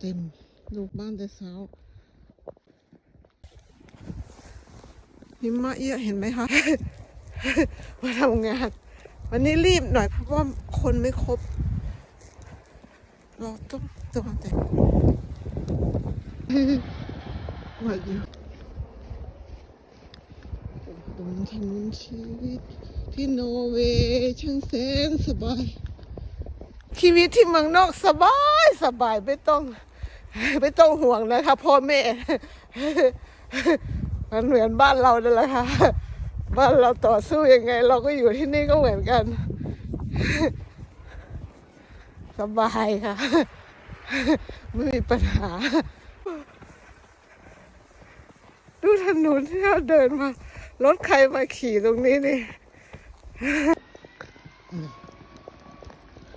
เต็มลูกบ้านแต่เช้าหิมะเยอะเห็นไหมคะ มาทำงาน วันนี้รีบหน่อยเพราะว่าคนไม่ครบ เราต้องตัวแต่มาเยอะบนถนนชีวิต ที่โนอร์เวย์ช่างแสนสบาย ชีวิตที่เมืองนอกสบาย สบายไม่ต้อง ไม่ต้องห่วงนะคะพ่อแม่ มันเหมือนบ้านเราเลยแหละค่ะ บ้านเราต่อสู้ยังไง เราก็อยู่ที่นี่ก็เหมือนกัน สบายค่ะ ไม่มีปัญหา ดูถนนที่เราเดินมา รถใครมาขี่ตรงนี้นี่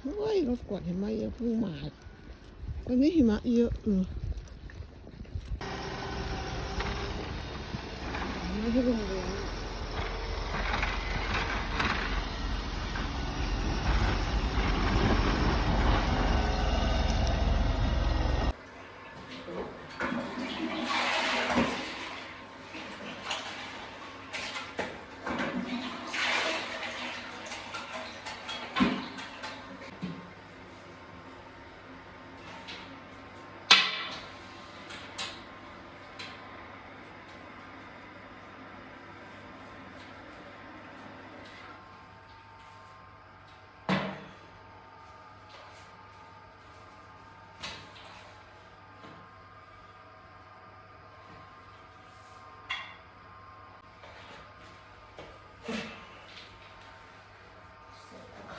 โอ้ยรถกวาดหิมะเยอะเพิ่งมา วันนี้หิมะเยอะเออไม่ใช่โรงเรียน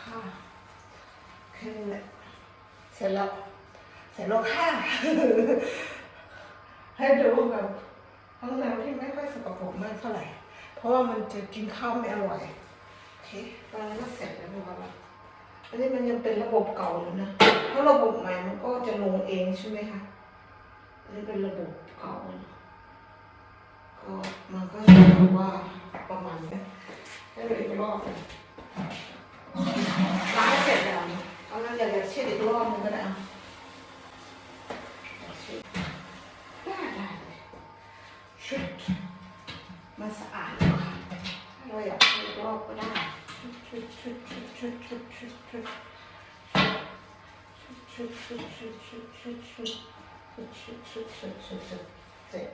ค่ะแค่นี้แหละ เสร็จแล้วเสร็จแล้วค่ะให้ดูแบบห้องน้ำที่ไม่ค่อยสกปรกมากเท่าไหร่ เพราะว่ามันจะกินข้าวไม่อร่อยโอเคตอนนี้ก็เสร็จแล้วนะครับอันนี้มันยังเป็นระบบเก่าอยู่นะเพราะระบบใหม่มันก็จะลงเองใช่ไหมคะอันนี้เป็นระบบเก่าก็มันก็จะว่าประมาณนี้ให้ดูอีกรอบหนึ่งล้างเสร็จแล้วนะ เอางั้นเดี๋ยวเดี๋ยวเช็ดอีกรอบหนึงก็ได้เอาได้ได้เลยชุดมันสะอาดแล้วค่ะถ้าเราอยากเช็ดอีกรอบก็ได้ชุดชุดชุดชุดชุดชุดชุดชุดชุดชุดชุดชุดชุดชุดชุดชุดชุดชุดชุดเสร็จ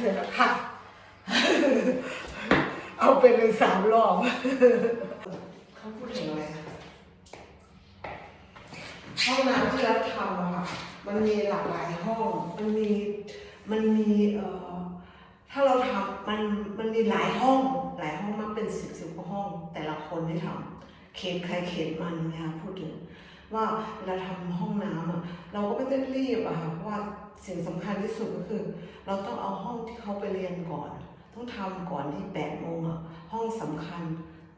เสร็จแล้วค่ะ เอาไปเลยสามรอบเขา พูดถึงอะไรคะห้องน้ำที่เราทำอะค่ะ มันมีหลากหลายห้อง มันมี มันมีเอ่อถ้าเราทำมันมันมีหลายห้อง หลายห้องมากเป็นสิบสิบกว่าห้อง แต่ละคนที่ทำเขตใครเขตมันนะคะพูดถึงว่าเวลาทำห้องน้ำอะเราก็ไม่ต้รีบอะค่ะเพราะว่าสิ่งสำคัญที่สุดก็คือ เราต้องเอาห้องที่เขาไปเรียนก่อน ต้องทำก่อนที่แปดโมงอะห้องสำคัญ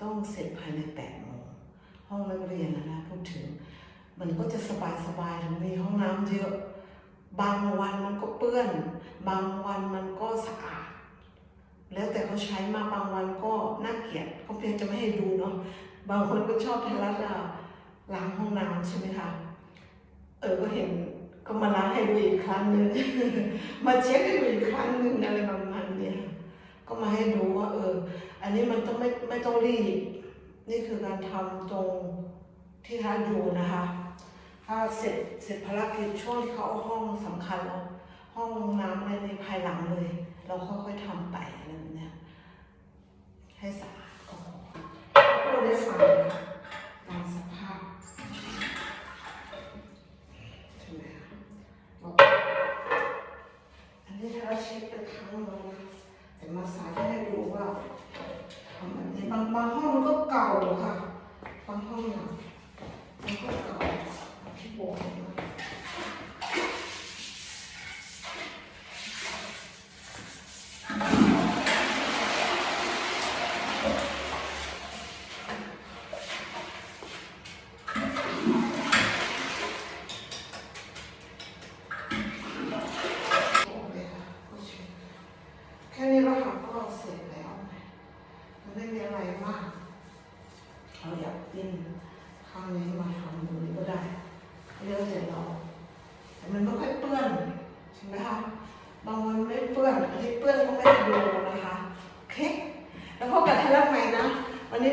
ต้องเสร็จภายในแปดโมง ห้องนักเรียนนะนะพูดถึง มันก็จะสบายสบายๆถึงมีห้องน้ำเยอะ บางวันมันก็เปื้อน บางวันมันก็สะอาด แล้วแต่เขาใช้มาบางวันก็น่าเกลียดเขาเพียงจะไม่ให้ดูเนาะบางคนก็ชอบทยรัฐอะล้างห้องน้ำใช่ไหมคะเออก็เห็นก็มาล้างให้ดูอีกครั้งหนึ่งมาเช็คให้ดูอีกครั้งหนึ่งอะไรประมาณนี้ก็มาให้ดูว่า เออ อันนี้มันต้องไม่ไม่ต้องรีบ นี่คือการทำตรงที่ท่านอยู่นะคะ ถ้าเสร็จเสร็จภารกิจช่วงที่เขาเอาห้องสำคัญแล้วห้องน้ำในในภายหลังเลย เราค่อยๆทำไปอะไรแบบเนี้ยให้สะอาดก็พอก็ได้ฟังนะคะตามสภาพใช่ไหมคะอันนี้ถ้าเราเช็คไปครั้งนึงแต่มาสาธิ ค่ะทั้งห้องเนี่ยทั้วห้องเก่าที่โบย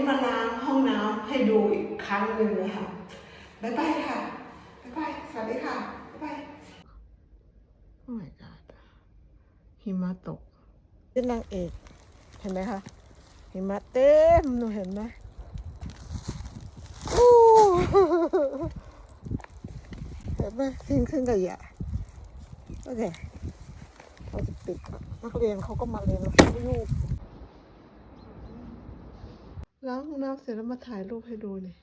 มาล้างห้องน้ำให้ดูอีกครั้งหนึ่งนะคะบ๊ายบายค่ะบ๊ายบายสวัสดีค่ะบ๊ายบายโอ้ my god หิมะตกเป็นนางเอกเห็นไหมคะหิมะเต็มหนูเห็นไหมโอ้เห็นไหมขึ้นขึ้นกับหยาโอเคเราจะปิดก่อนนักเรียนเขาก็มาเรียนแล้วเขาก็ลูก ล้างห้องน้ำเสร็จแล้วมาถ่ายรูปให้ดูนี่